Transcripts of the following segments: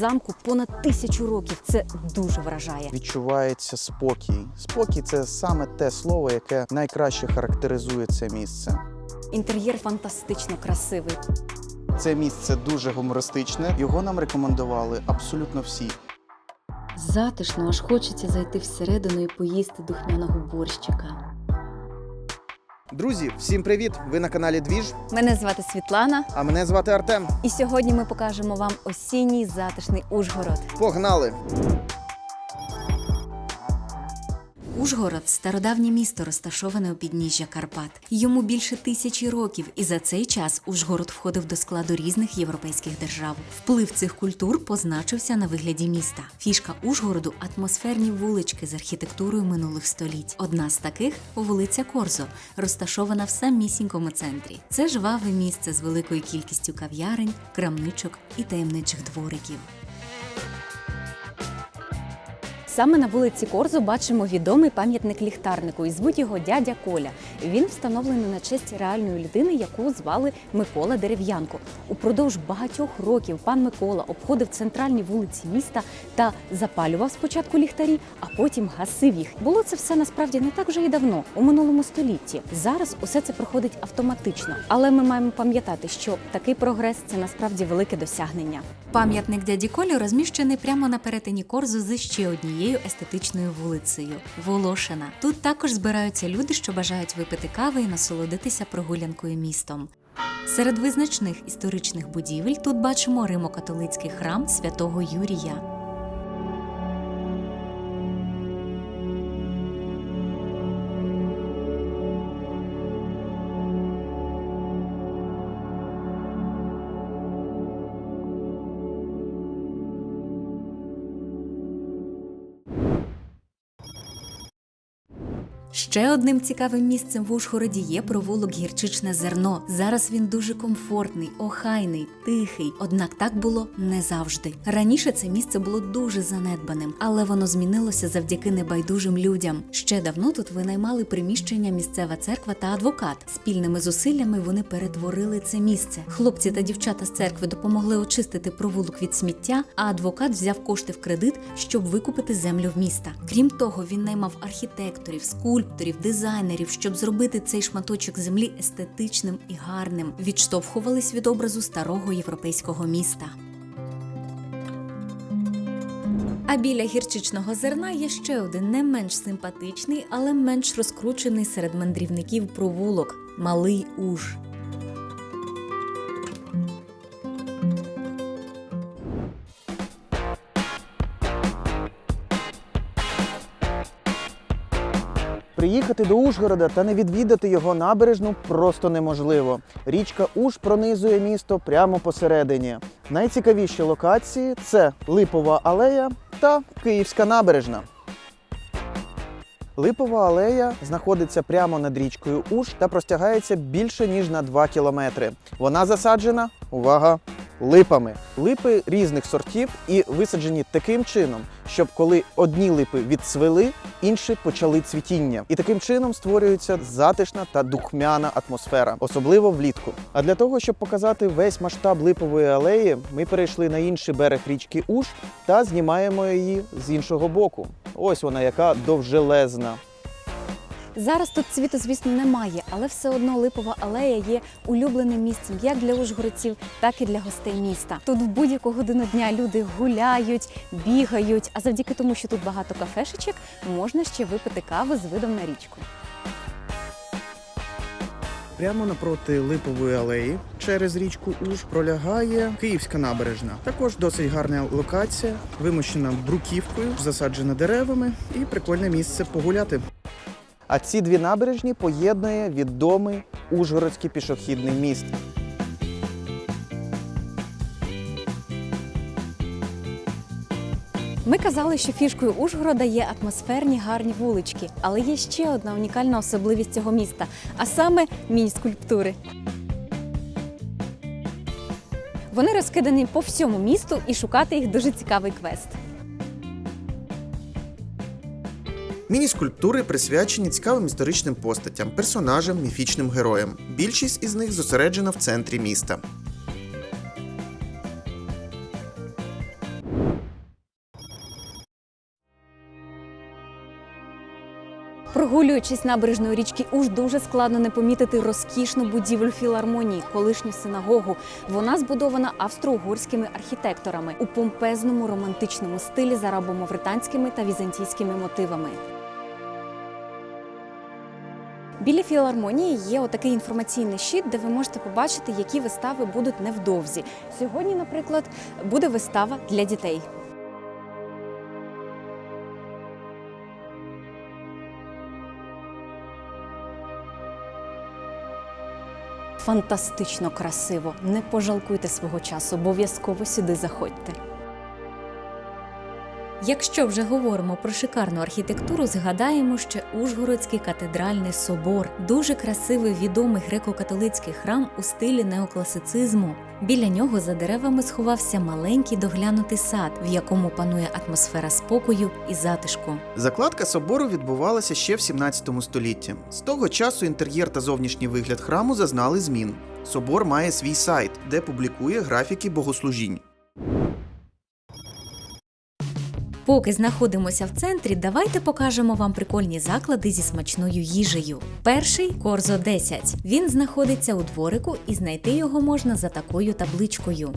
замку понад тисячу років. Це дуже вражає. Відчувається спокій. Спокій це саме те слово, яке найкраще характеризує це місце. Інтер'єр фантастично красивий. Це місце дуже гумористичне. Його нам рекомендували абсолютно всі. Затишно, аж хочеться зайти всередину і поїсти духмяного борщика. Друзі, всім привіт! Ви на каналі Двіж, Мене звати Світлана, а мене звати Артем. і сьогодні ми покажемо вам осінній затишний Ужгород. Погнали! Ужгород стародавнє місто, розташоване у підніжжя Карпат. Йому більше тисячі років, і за цей час Ужгород входив до складу різних європейських держав. Вплив цих культур позначився на вигляді міста. Фішка Ужгороду атмосферні вулички з архітектурою минулих століть. Одна з таких вулиця Корзо, розташована в самісінькому центрі. Це жваве місце з великою кількістю кав'ярень, крамничок і таємничих двориків. Саме на вулиці Корзу бачимо відомий пам'ятник ліхтарнику і звуть його дядя Коля. Він встановлений на честь реальної людини, яку звали Микола Дерев'янко. Упродовж багатьох років пан Микола обходив центральні вулиці міста та запалював спочатку ліхтарі, а потім гасив їх. Було це все насправді не так вже і давно, у минулому столітті. Зараз усе це проходить автоматично, але ми маємо пам'ятати, що такий прогрес це насправді велике досягнення. Пам'ятник дяді Колі розміщений прямо на перетині Корзу з ще однією естетичною вулицею Волошина. Тут також збираються люди, що бажають випити кави і насолодитися прогулянкою містом. Серед визначних історичних будівель тут бачимо римо-католицький храм святого Юрія. Ще одним цікавим місцем в Ужгороді є провулок Гірчичне зерно. Зараз він дуже комфортний, охайний, тихий. Однак так було не завжди. Раніше це місце було дуже занедбаним, але воно змінилося завдяки небайдужим людям. Ще давно тут винаймали приміщення місцева церква та адвокат. Спільними зусиллями вони перетворили це місце. Хлопці та дівчата з церкви допомогли очистити провулок від сміття, а адвокат взяв кошти в кредит, щоб викупити землю в міста. Крім того, він наймав архітекторів, скульпторів, дизайнерів, щоб зробити цей шматочок землі естетичним і гарним. Відштовхувались від образу старого європейського міста. А біля гірчичного зерна є ще один не менш симпатичний, але менш розкручений серед мандрівників провулок Малий Уж. Приїхати до Ужгорода та не відвідати його набережну просто неможливо. Річка Уж пронизує місто прямо посередині. Найцікавіші локації це Липова алея та Київська набережна. Липова алея знаходиться прямо над річкою Уж та простягається більше ніж на 2 кілометри. Вона засаджена, увага, липами. Липи різних сортів і висаджені таким чином, щоб коли одні липи відцвели, інші почали цвітіння. І таким чином створюється затишна та духмяна атмосфера, особливо влітку. А для того, щоб показати весь масштаб липової алеї, ми перейшли на інший берег річки Уж та знімаємо її з іншого боку. Ось вона, яка довжелезна. Зараз тут цвіту, звісно, немає, але все одно липова алея є улюбленим місцем як для ужгородців, так і для гостей міста. Тут в будь-яку годину дня люди гуляють, бігають. А завдяки тому, що тут багато кафешечок, можна ще випити каву з видом на річку. Прямо напроти липової алеї через річку Уж пролягає Київська набережна. Також досить гарна локація, вимощена бруківкою, засаджена деревами і прикольне місце погуляти. А ці дві набережні поєднує відомий Ужгородський пішохідний міст. Ми казали, що фішкою Ужгорода є атмосферні гарні вулички, але є ще одна унікальна особливість цього міста, а саме міні-скульптури. Вони розкидані по всьому місту і шукати їх дуже цікавий квест. Міні-скульптури присвячені цікавим історичним постатям, персонажам, міфічним героям. Більшість із них зосереджена в центрі міста. Прогулюючись набережною річки, уж дуже складно не помітити розкішну будівлю філармонії, колишню синагогу. Вона збудована австро-угорськими архітекторами у помпезному романтичному стилі з арабо-мавританськими та візантійськими мотивами. Біля філармонії є отакий інформаційний щит, де ви можете побачити, які вистави будуть невдовзі. Сьогодні, наприклад, буде вистава для дітей. Фантастично красиво. Не пожалкуйте свого часу, обов'язково сюди заходьте. Якщо вже говоримо про шикарну архітектуру, згадаємо ще Ужгородський катедральний собор, дуже красивий відомий греко-католицький храм у стилі неокласицизму. Біля нього за деревами сховався маленький доглянутий сад, в якому панує атмосфера спокою і затишку. Закладка собору відбувалася ще в 17 столітті. З того часу інтер'єр та зовнішній вигляд храму зазнали змін. Собор має свій сайт, де публікує графіки богослужінь. Поки знаходимося в центрі, давайте покажемо вам прикольні заклади зі смачною їжею. Перший Корзо 10. Він знаходиться у дворику, і знайти його можна за такою табличкою.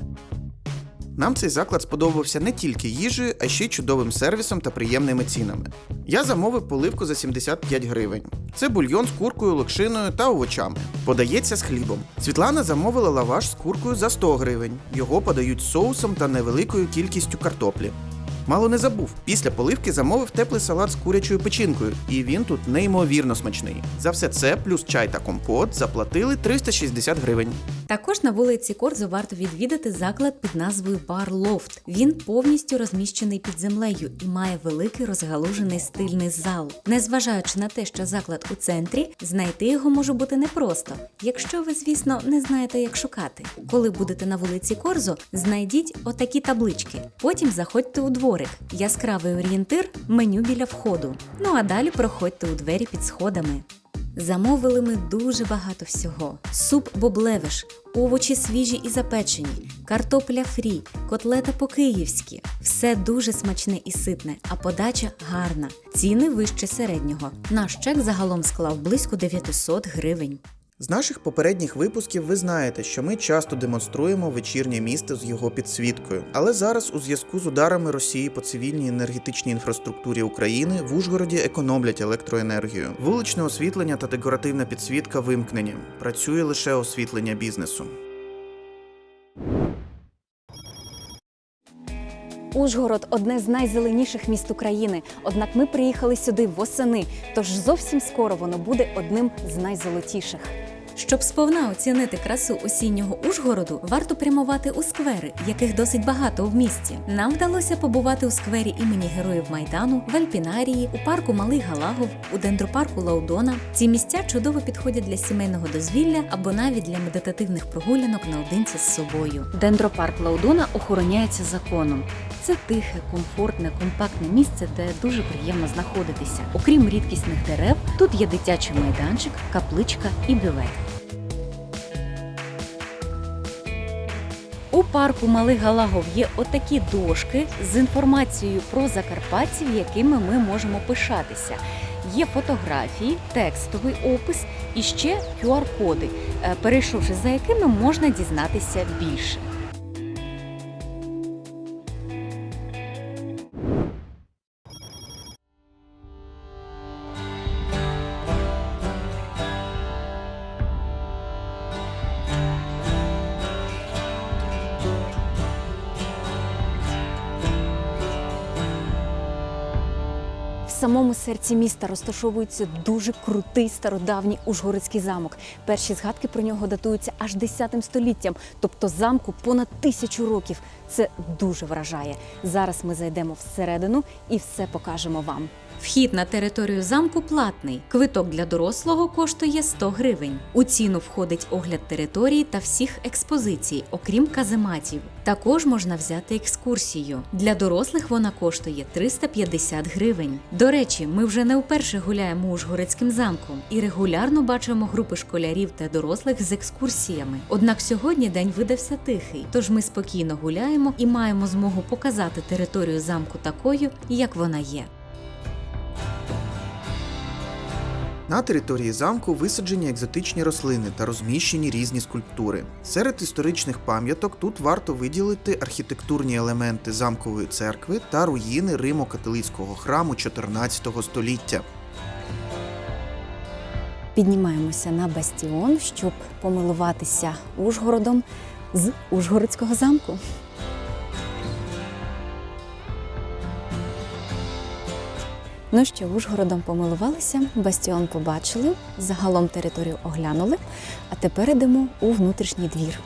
Нам цей заклад сподобався не тільки їжею, а ще й чудовим сервісом та приємними цінами. Я замовив поливку за 75 гривень. Це бульйон з куркою, локшиною та овочами. Подається з хлібом. Світлана замовила лаваш з куркою за 100 гривень. Його подають з соусом та невеликою кількістю картоплі. Мало не забув. Після поливки замовив теплий салат з курячою печінкою, і він тут неймовірно смачний. За все це, плюс чай та компот, заплатили 360 гривень. Також на вулиці Корзо варто відвідати заклад під назвою Бар Лофт. Він повністю розміщений під землею і має великий розгалужений стильний зал. Незважаючи на те, що заклад у центрі, знайти його може бути непросто, якщо ви, звісно, не знаєте, як шукати. Коли будете на вулиці Корзо, знайдіть отакі таблички. Потім заходьте у дворик. Яскравий орієнтир, меню біля входу. Ну а далі проходьте у двері під сходами. Замовили ми дуже багато всього: суп боблевиш, овочі свіжі і запечені, картопля фрі, котлета по-київськи. Все дуже смачне і ситне, а подача гарна. Ціни вище середнього. Наш чек загалом склав близько 900 гривень. З наших попередніх випусків ви знаєте, що ми часто демонструємо вечірнє місто з його підсвіткою. Але зараз, у зв'язку з ударами Росії по цивільній енергетичній інфраструктурі України, в Ужгороді економлять електроенергію. Вуличне освітлення та декоративна підсвітка вимкнені. Працює лише освітлення бізнесу. Ужгород одне з найзеленіших міст України. Однак ми приїхали сюди восени, тож зовсім скоро воно буде одним з найзолотіших. Щоб сповна оцінити красу осіннього Ужгороду, варто прямувати у сквери, яких досить багато в місті. Нам вдалося побувати у сквері імені Героїв Майдану, в Альпінарії, у парку Малий Галагов, у дендропарку Лаудона. Ці місця чудово підходять для сімейного дозвілля або навіть для медитативних прогулянок наодинці з собою. Дендропарк Лаудона охороняється законом. Це тихе, комфортне, компактне місце, де дуже приємно знаходитися. Окрім рідкісних дерев, тут є дитячий майданчик, капличка і бювет. У парку Малих Галагов є отакі дошки з інформацією про закарпатців, якими ми можемо пишатися. Є фотографії, текстовий опис і ще QR-коди, е, перейшовши за якими можна дізнатися більше. Самому серці міста розташовується дуже крутий стародавній Ужгородський замок. Перші згадки про нього датуються аж 10 століттям, тобто замку понад тисячу років. Це дуже вражає. Зараз ми зайдемо всередину і все покажемо вам. Вхід на територію замку платний. Квиток для дорослого коштує 100 гривень. У ціну входить огляд території та всіх експозицій, окрім казематів. Також можна взяти екскурсію. Для дорослих вона коштує 350 гривень. До речі, ми вже не вперше гуляємо Ужгородським замком і регулярно бачимо групи школярів та дорослих з екскурсіями. Однак сьогодні день видався тихий, тож ми спокійно гуляємо і маємо змогу показати територію замку такою, як вона є. На території замку висаджені екзотичні рослини та розміщені різні скульптури. Серед історичних пам'яток тут варто виділити архітектурні елементи замкової церкви та руїни Римо-католицького храму 14 століття. Піднімаємося на бастіон, щоб помилуватися Ужгородом з Ужгородського замку. Ну що, Ужгородом помилувалися, бастіон побачили, загалом територію оглянули, а тепер йдемо у внутрішній двір.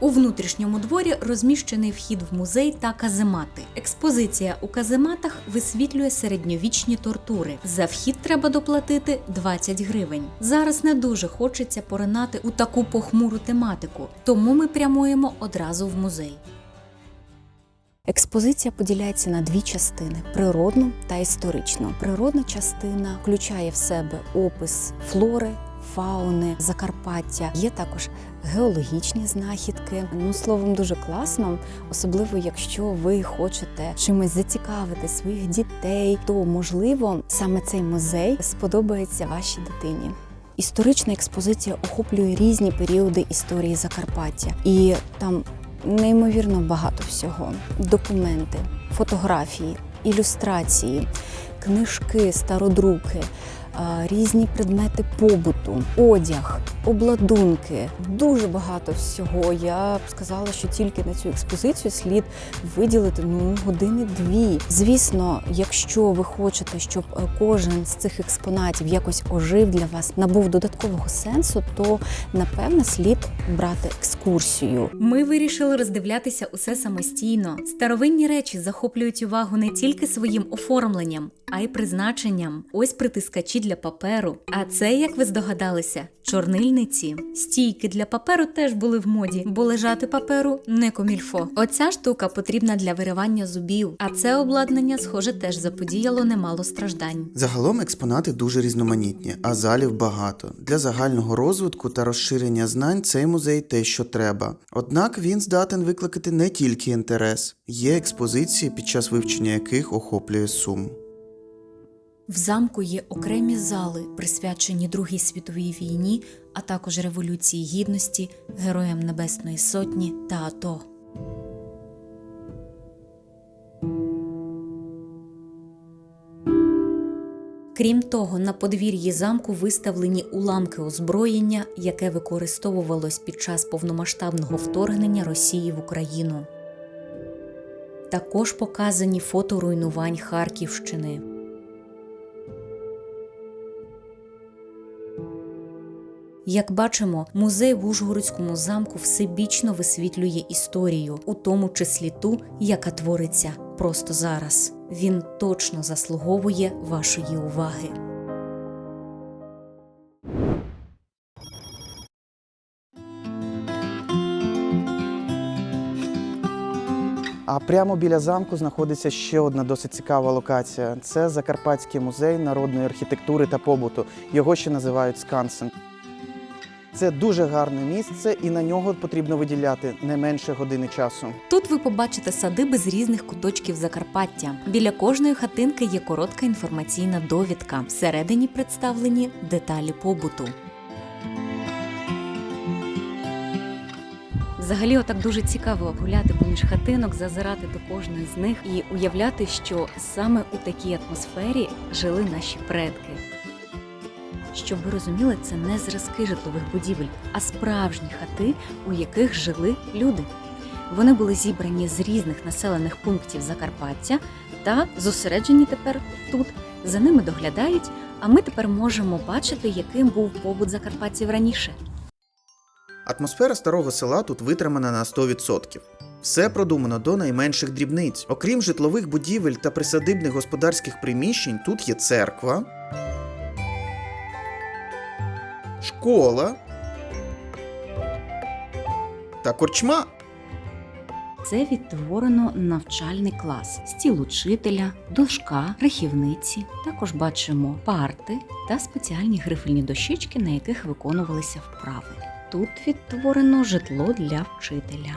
У внутрішньому дворі розміщений вхід в музей та каземати. Експозиція у казематах висвітлює середньовічні тортури. За вхід треба доплатити 20 гривень. Зараз не дуже хочеться поринати у таку похмуру тематику, тому ми прямуємо одразу в музей. Експозиція поділяється на дві частини: природну та історичну. Природна частина включає в себе опис флори. Фауни Закарпаття є також геологічні знахідки. Ну словом, дуже класно, особливо якщо ви хочете чимось зацікавити своїх дітей, то можливо саме цей музей сподобається вашій дитині. Історична експозиція охоплює різні періоди історії Закарпаття, і там неймовірно багато всього: документи, фотографії, ілюстрації, книжки, стародруки. Різні предмети побуту, одяг, обладунки, дуже багато всього. Я б сказала, що тільки на цю експозицію слід виділити ну години-дві. Звісно, якщо ви хочете, щоб е, кожен з цих експонатів якось ожив для вас, набув додаткового сенсу, то напевне слід брати екскурсію. Ми вирішили роздивлятися усе самостійно. Старовинні речі захоплюють увагу не тільки своїм оформленням, а й призначенням. Ось притискачі для паперу. А це, як ви здогадалися, чорнильниці. Стійки для паперу теж були в моді, бо лежати паперу не комільфо. Оця штука потрібна для виривання зубів. А це обладнання, схоже, теж заподіяло немало страждань. Загалом експонати дуже різноманітні, а залів багато. Для загального розвитку та розширення знань цей музей те, що треба. Однак він здатен викликати не тільки інтерес, є експозиції, під час вивчення яких охоплює сум. В замку є окремі зали, присвячені Другій світовій війні, а також Революції Гідності, Героям Небесної Сотні та АТО. Крім того, на подвір'ї замку виставлені уламки озброєння, яке використовувалось під час повномасштабного вторгнення Росії в Україну. Також показані фото руйнувань Харківщини. Як бачимо, музей в Ужгородському замку всебічно висвітлює історію, у тому числі ту, яка твориться просто зараз. Він точно заслуговує вашої уваги. А прямо біля замку знаходиться ще одна досить цікава локація. Це Закарпатський музей народної архітектури та побуту. Його ще називають Скансен. Це дуже гарне місце, і на нього потрібно виділяти не менше години часу. Тут ви побачите садиби з різних куточків Закарпаття. Біля кожної хатинки є коротка інформаційна довідка. Всередині представлені деталі побуту. Взагалі, отак дуже цікаво гуляти поміж хатинок, зазирати до кожної з них і уявляти, що саме у такій атмосфері жили наші предки. Щоб ви розуміли, це не зразки житлових будівель, а справжні хати, у яких жили люди. Вони були зібрані з різних населених пунктів Закарпаття та зосереджені тепер тут. За ними доглядають, а ми тепер можемо бачити, яким був побут закарпатців раніше. Атмосфера старого села тут витримана на 100%. Все продумано до найменших дрібниць. Окрім житлових будівель та присадибних господарських приміщень, тут є церква, школа та корчма. Це відтворено навчальний клас, стіл учителя, дошка, рахівниці. Також бачимо парти та спеціальні грифельні дощечки, на яких виконувалися вправи. Тут відтворено житло для вчителя.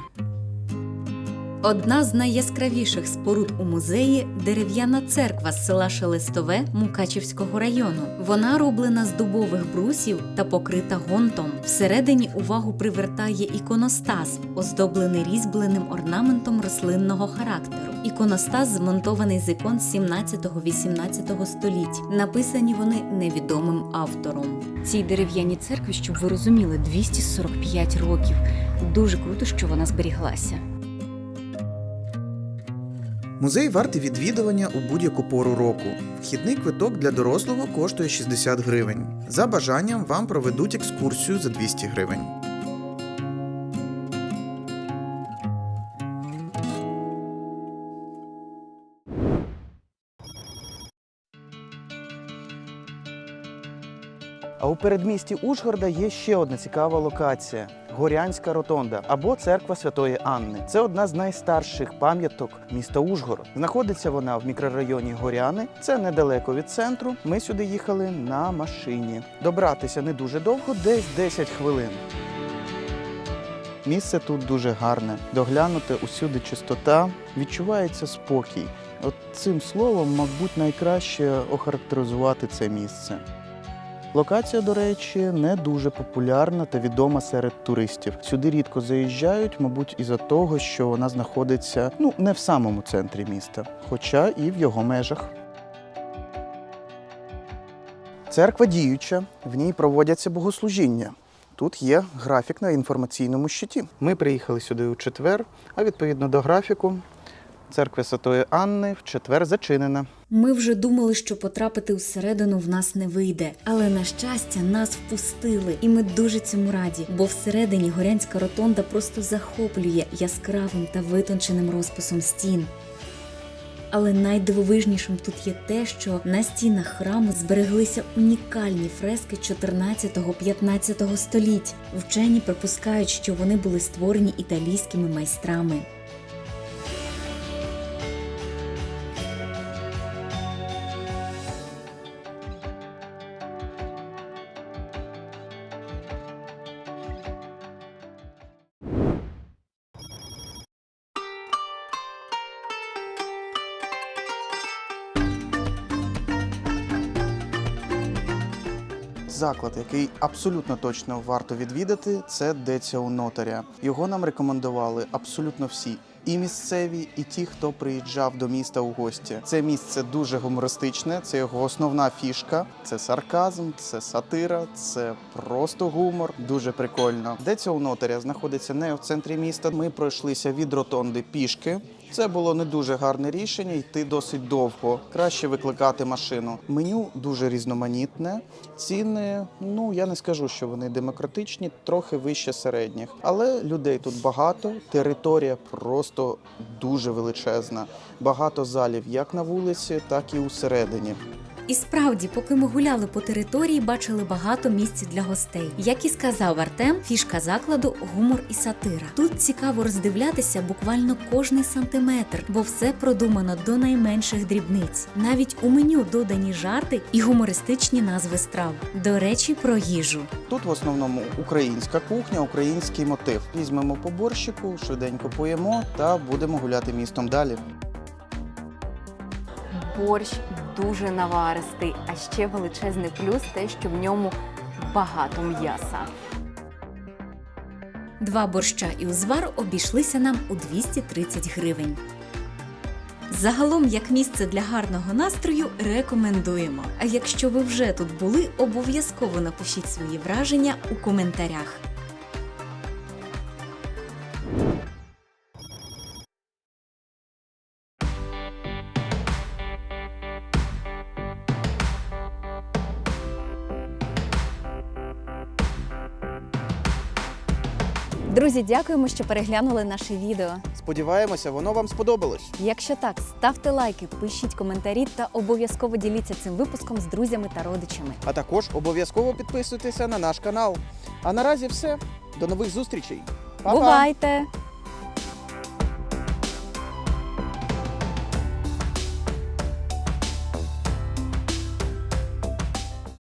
Одна з найяскравіших споруд у музеї дерев'яна церква з села Шелестове Мукачівського району. Вона роблена з дубових брусів та покрита гонтом. Всередині увагу привертає іконостас, оздоблений різьбленим орнаментом рослинного характеру. Іконостас змонтований з ікон 17-18 століть. Написані вони невідомим автором. Цій дерев'яній церкві, щоб ви розуміли, 245 років. Дуже круто, що вона зберіглася. Музей вартий відвідування у будь-яку пору року. Вхідний квиток для дорослого коштує 60 гривень. За бажанням вам проведуть екскурсію за 200 гривень. Передмісті Ужгорода є ще одна цікава локація Горянська ротонда або церква Святої Анни. Це одна з найстарших пам'яток міста Ужгород. Знаходиться вона в мікрорайоні Горяни. Це недалеко від центру. Ми сюди їхали на машині. Добратися не дуже довго, десь 10 хвилин. Місце тут дуже гарне. Доглянуте усюди чистота, відчувається спокій. От цим словом, мабуть, найкраще охарактеризувати це місце. Локація, до речі, не дуже популярна та відома серед туристів. Сюди рідко заїжджають, мабуть, із-за того, що вона знаходиться ну не в самому центрі міста, хоча і в його межах. Церква діюча, в ній проводяться богослужіння. Тут є графік на інформаційному щиті. Ми приїхали сюди у четвер, а відповідно до графіку, церква Святої Анни в четвер зачинена. Ми вже думали, що потрапити всередину в нас не вийде, але на щастя нас впустили, і ми дуже цьому раді, бо всередині горянська ротонда просто захоплює яскравим та витонченим розписом стін. Але найдивовижнішим тут є те, що на стінах храму збереглися унікальні фрески 14-15 століть. Вчені припускають, що вони були створені італійськими майстрами. Заклад, який абсолютно точно варто відвідати, це Деця у нотаря. Його нам рекомендували абсолютно всі. І місцеві, і ті, хто приїжджав до міста у гості. Це місце дуже гумористичне. Це його основна фішка. Це сарказм, це сатира, це просто гумор. Дуже прикольно. Деця у нотаря знаходиться не в центрі міста. Ми пройшлися від ротонди пішки. Це було не дуже гарне рішення, йти досить довго. Краще викликати машину. Меню дуже різноманітне. Ціни, ну я не скажу, що вони демократичні, трохи вище середніх. Але людей тут багато. Територія просто дуже величезна. Багато залів як на вулиці, так і усередині. І справді, поки ми гуляли по території, бачили багато місць для гостей. Як і сказав Артем, фішка закладу гумор і сатира. Тут цікаво роздивлятися буквально кожний сантиметр, бо все продумано до найменших дрібниць. Навіть у меню додані жарти і гумористичні назви страв. До речі, про їжу. Тут в основному українська кухня, український мотив. Візьмемо по борщику, швиденько поїмо та будемо гуляти містом далі. Борщ дуже наваристий, а ще величезний плюс те, що в ньому багато м'яса. Два борща і узвар обійшлися нам у 230 гривень. Загалом, як місце для гарного настрою, рекомендуємо. А якщо ви вже тут були, обов'язково напишіть свої враження у коментарях. Друзі, дякуємо, що переглянули наше відео. Сподіваємося, воно вам сподобалось. Якщо так, ставте лайки, пишіть коментарі та обов'язково діліться цим випуском з друзями та родичами. А також обов'язково підписуйтеся на наш канал. А наразі все. До нових зустрічей. Па-па! Бувайте!